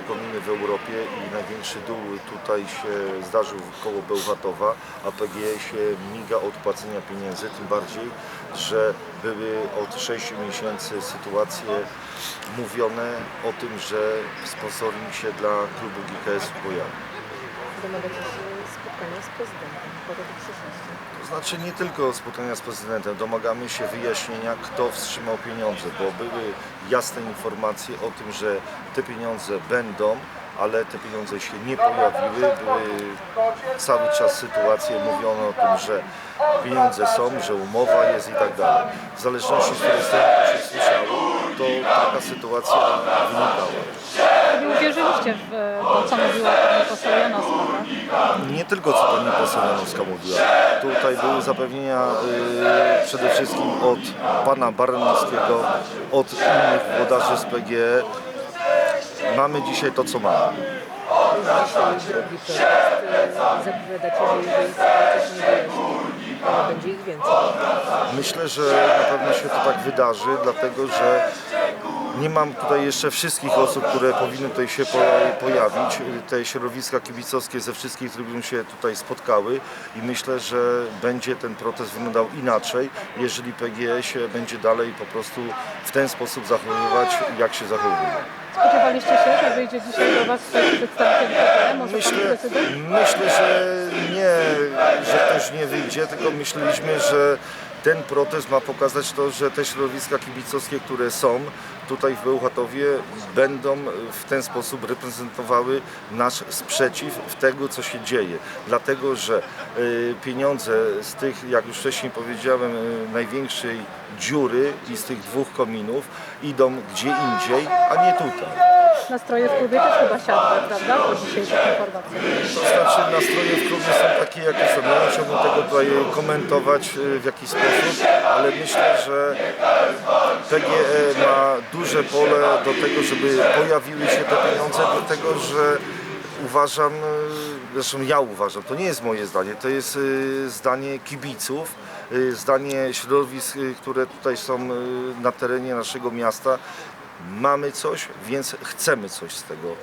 kominy w Europie i największy dół tutaj się zdarzył koło Bełchatowa, a PGE się miga od płacenia pieniędzy, tym bardziej, że były od 6 miesięcy sytuacje mówione o tym, że sponsoring się dla klubu GKS pojawi. Domagacie się spotkania z prezydentem po tej przyszłości. To znaczy nie tylko spotkania z prezydentem, domagamy się wyjaśnienia, kto wstrzymał pieniądze, bo były jasne informacje o tym, że te pieniądze będą, ale te pieniądze się nie pojawiły. Były cały czas sytuacje, mówiono o tym, że pieniądze są, że umowa jest i tak dalej. W zależności z której strony to się słyszało, to taka sytuacja wynikała. Czyli uwierzyliście w e, to, co mówiła pani poseł Janowska? Nie tylko co pani poseł Janowska mówiła. Tutaj były zapewnienia y, przede wszystkim od pana Baranowskiego, od innych włodarzy z PGE. Mamy dzisiaj to, co mamy. Będzie ich więcej. Myślę, że na pewno się to tak wydarzy, dlatego że nie mam tutaj jeszcze wszystkich osób, które powinny tutaj się po- pojawić. Te środowiska kibicowskie ze wszystkich trybun się tutaj spotkały i myślę, że będzie ten protest wyglądał inaczej, jeżeli PGE się będzie dalej po prostu w ten sposób zachowywać, jak się zachowuje. Spodziewaliście się, że wyjdzie dzisiaj do Was przedstawiciel może Myślę, myślę, że nie, że ktoś nie wyjdzie, tylko myśleliśmy, że ten protest ma pokazać to, że te środowiska kibicowskie, które są tutaj w Bełchatowie, będą w ten sposób reprezentowały nasz sprzeciw w tego, co się dzieje. Dlatego, że y, pieniądze z tych, jak już wcześniej powiedziałem, y, największej dziury i z tych dwóch kominów idą gdzie indziej, a nie tutaj. Nastroje w klubie też chyba siadły, prawda? Po znaczy nastroje w klubie są takie, jakie są. Ja nie chciałbym tego tutaj komentować y, w jakiś sposób, ale myślę, że PGE ma duże pole do tego, żeby pojawiły się te pieniądze, dlatego że uważam, y, zresztą ja uważam, to nie jest moje zdanie, to jest y, zdanie kibiców, zdanie środowisk, które tutaj są na terenie naszego miasta. Mamy coś, więc chcemy coś z tego